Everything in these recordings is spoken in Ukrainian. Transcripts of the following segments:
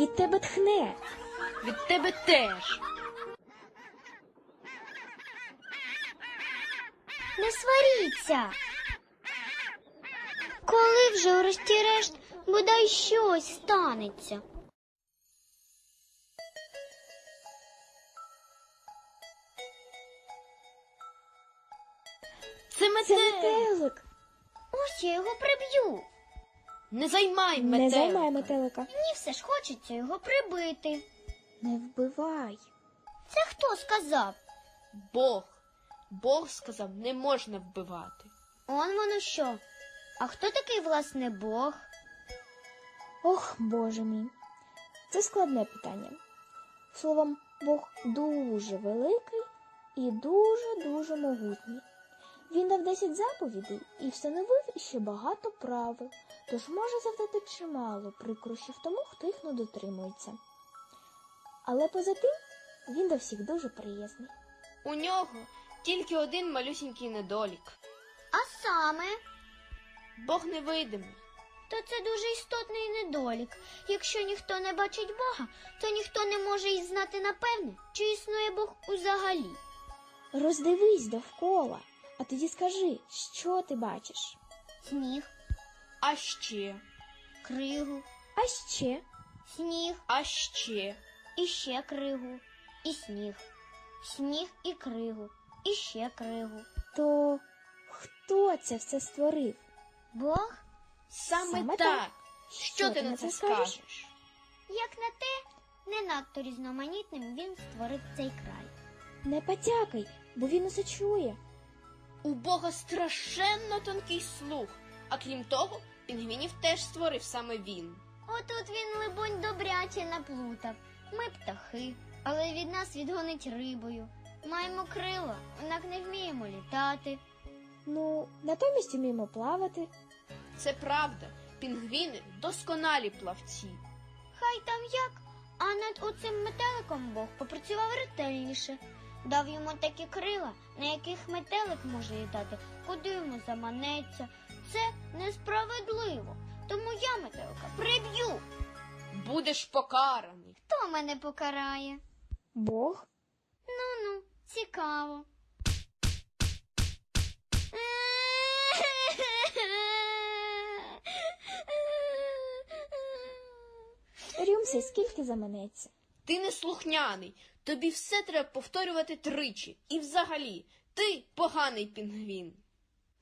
Від тебе тхне. Від тебе теж. Не сваріться. Коли вже врешті-решт бодай щось станеться. Це метелик. Ось я його приб'ю. Не займай Не займай метелика. Мені все ж хочеться його прибити. Не вбивай. Це хто сказав? Бог. Бог сказав, не можна вбивати. Он воно що? А хто такий власне Бог? Ох, Боже мій. Це складне питання. Словом, Бог дуже великий і дуже-дуже могутній. Він дав 10 заповідей і встановив ще багато правил, тож може завдати чимало прикрощів тому, хто їх не дотримується. Але поза тим він до всіх дуже приязний. У нього тільки один малюсінький недолік. А саме, Бог невидимий. то це дуже істотний недолік. Якщо ніхто не бачить Бога, то ніхто не може й знати напевне, чи існує Бог узагалі. Роздивись довкола, а тоді скажи, що ти бачиш. Сніг, А ще, кригу, А ще сніг, а ще. і ще кригу, і сніг, сніг і кригу, і ще кригу. то хто це все створив? Бог, Саме, Саме так. так. Що, ти на це скажеш? як на те, не надто різноманітним він створив цей край. Не потякай, бо він усе чує. У Бога страшенно тонкий слух, а крім того, пінгвінів теж створив саме він. Отут він, либонь, добряче наплутав. Ми птахи, але від нас відгонить рибою. Маємо крила, однак не вміємо літати. Ну, натомість вміємо плавати. Це правда. Пінгвіни досконалі плавці. Хай там як, а над оцим метеликом Бог попрацював ретельніше. Дав йому такі крила, на яких метелик може літати, куди йому заманеться. Це несправедливо. Тому я метелика приб'ю. Будеш покараний. Хто мене покарає? Бог? Ну ну, цікаво. Рюмся, скільки заманеться. Ти не слухняний. Тобі все треба повторювати тричі. І взагалі, ти поганий пінгвін.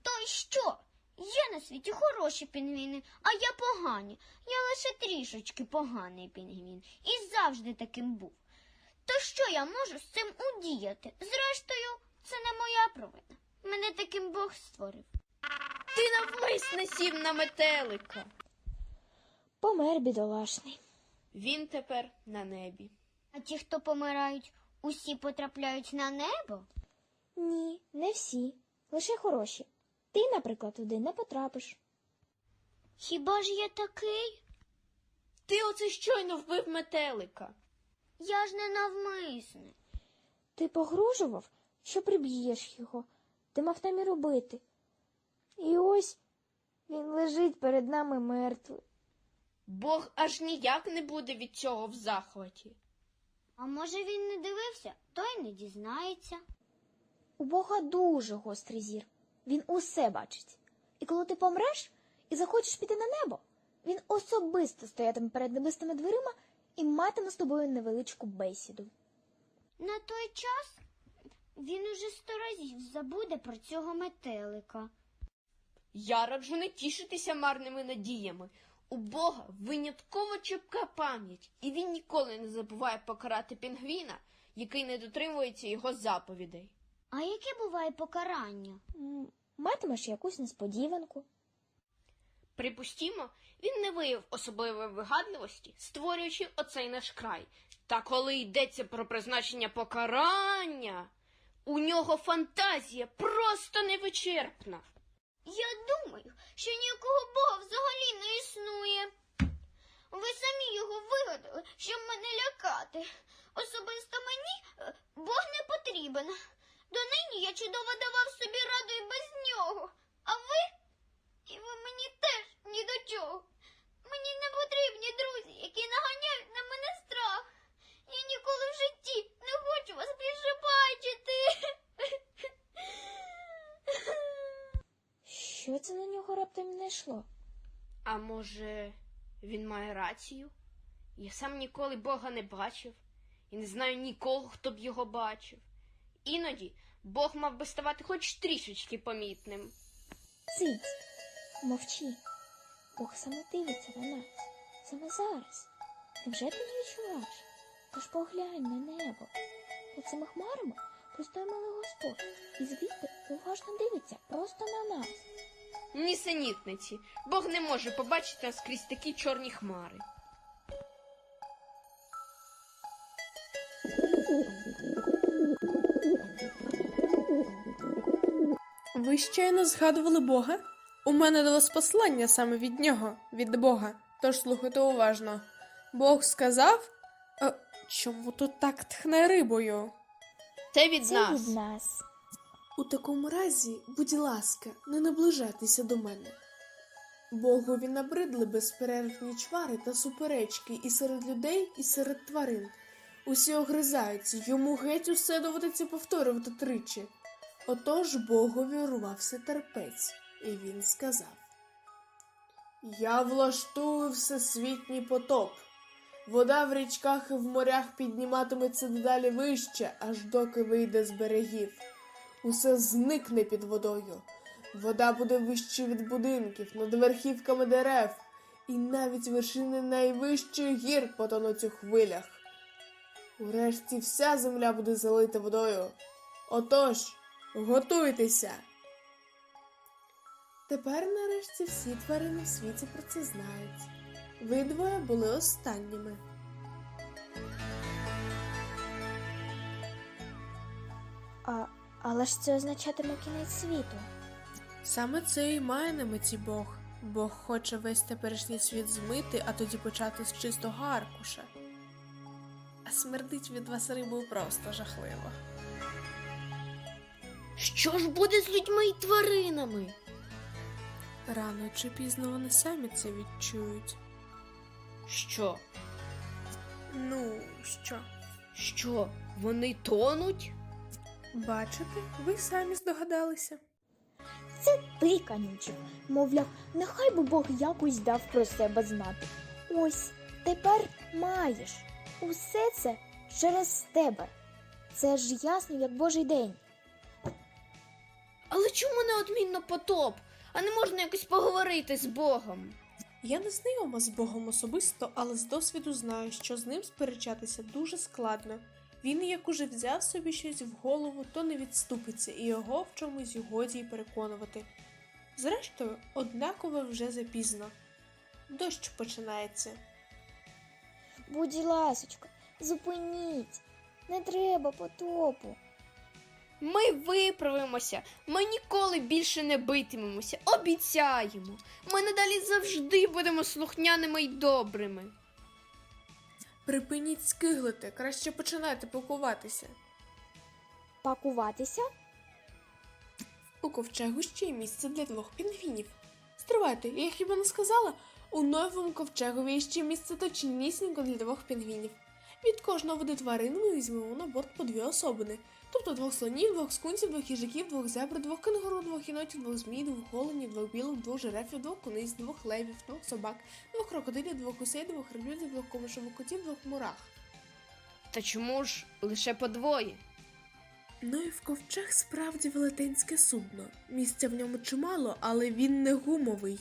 То й що? Є на світі хороші пінгвіни, а я погані. Я лише трішечки поганий пінгвін. І завжди таким був. То що я можу з цим удіяти? Зрештою, це не моя провина. Мене таким Бог створив. Ти навмисне сів на метелика. Помер бідолашний. Він тепер на небі. А ті, хто помирають, усі потрапляють на небо? Ні, не всі. Лише хороші. Ти, наприклад, туди не потрапиш. Хіба ж я такий? Ти оце щойно вбив метелика. Я ж не навмисне. Ти погрожував, що приб'єш його. Ти мав намір робити. І ось він лежить перед нами мертвий. Бог аж ніяк не буде від цього в захваті. А може він не дивився, то й не дізнається. У Бога дуже гострий зір. Він усе бачить. І коли ти помреш і захочеш піти на небо, він особисто стоятиме перед небесними дверима і матиме з тобою невеличку бесіду. На той час він уже сто разів забуде про цього метелика. Я раджу не тішитися марними надіями. У Бога винятково чіпка пам'ять, і він ніколи не забуває покарати пінгвіна, який не дотримується його заповідей. А яке буває покарання? М, Матимеш якусь несподіванку. Припустімо, він не виявив особливої вигадливості, створюючи оцей наш край. Та коли йдеться про призначення покарання, у нього фантазія просто невичерпна. Я думаю, що ніякого Бога взагалі не існує. Ви самі його вигадали, щоб мене лякати. Особисто мені е, Бог не потрібен. Донині я чудово давав собі раду і без нього. А ви? І ви мені теж ні до чого. Мені не потрібні друзі, які наганяють на мене Чого це на нього раптом не йшло? А може, він має рацію? Я сам ніколи Бога не бачив і не знаю нікого, хто б його бачив. Іноді Бог мав би ставати хоч трішечки помітним. Цить, мовчи. Бог саме дивиться на нас. Саме зараз. Невже ти не відчуваєш? Тож поглянь на небо. Під цими хмарами пустує малий Господь. І звідти уважно дивиться просто на нас. Нісенітниці, Бог не може побачити нас крізь такі чорні хмари. Ви щойно згадували Бога? У мене до вас послання саме від нього, від Бога. Тож слухайте уважно. Бог сказав. Чому тут так тхне рибою? Це від Це нас. від нас. У такому разі, будь ласка, не наближайтеся до мене. Богові набридли безперервні чвари та суперечки і серед людей, і серед тварин. Усі огризаються, йому геть усе доведеться повторювати тричі. Отож Богові урвався терпець, і він сказав: Я влаштую всесвітній потоп. Вода в річках і в морях підніматиметься дедалі вище, аж доки вийде з берегів. Усе зникне під водою. Вода буде вище від будинків, над верхівками дерев, і навіть вершини найвищих гір потонуть у хвилях. Урешті вся земля буде залита водою. Отож, готуйтеся. Тепер нарешті всі тварини в світі про це знають. Ви двоє були останніми. А, але ж це означатиме кінець світу. Саме це і має на меті Бог. Бог хоче весь теперішній світ змити, а тоді почати з чистого аркуша. А смердить від вас рибою просто жахливо. Що ж буде з людьми і тваринами? Рано чи пізно вони самі це відчують. Що? Ну, що? Що? Вони тонуть? Бачите, ви самі здогадалися. Це ти, канючик. Мовляв, нехай би Бог якось дав про себе знати. Ось тепер маєш. Усе це через тебе. Це ж ясно, як Божий день. Але чому неодмінно потоп? А не можна якось поговорити з Богом? Я не знайома з Богом особисто, але з досвіду знаю, що з ним сперечатися дуже складно. Він, як уже взяв собі щось в голову, то не відступиться, і його в чомусь годі й переконувати. Зрештою, однаково вже запізно. Дощ починається. Будь ласочка, зупиніть. Не треба потопу. Ми виправимося. Ми ніколи більше не битимемося. Обіцяємо. Ми надалі завжди будемо слухняними й добрими. Припиніть скиглити, краще починайте пакуватися. Пакуватися? У ковчегу ще є місце для двох пінгвінів. Стривайте, я хіба не сказала? У новому ковчегові є ще місце точнісінько для двох пінгвінів. Від кожного виду тварин ми візьмемо на борт по дві особини. Тобто двох слонів, двох скунсів, двох їжаків, двох зебр, двох кенгуру, двох єнотів, двох змій, двох голенів, двох білок, двох жирафів, двох куниць, двох левів, двох собак, двох крокодилів, двох гусей, двох релюдів, двох комишових котів, двох мурах. Та чому ж лише по двоє? Ну і в ковчег справді велетенське судно. Місця в ньому чимало, але він не гумовий.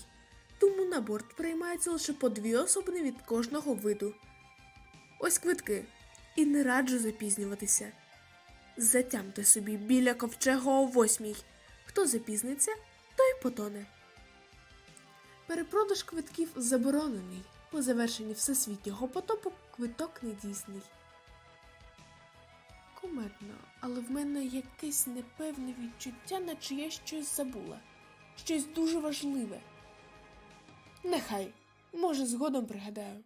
Тому на борт приймається лише по дві особини від кожного виду. Ось квитки. І не раджу запізнюватися. Затямте собі біля ковчега о восьмій. Хто запізниться, той потоне. Перепродаж квитків заборонений. По завершенні всесвітнього потопу квиток недійсний. Кумедно, але в мене якесь непевне відчуття, наче я щось забула. Щось дуже важливе. Нехай, може, згодом пригадаю.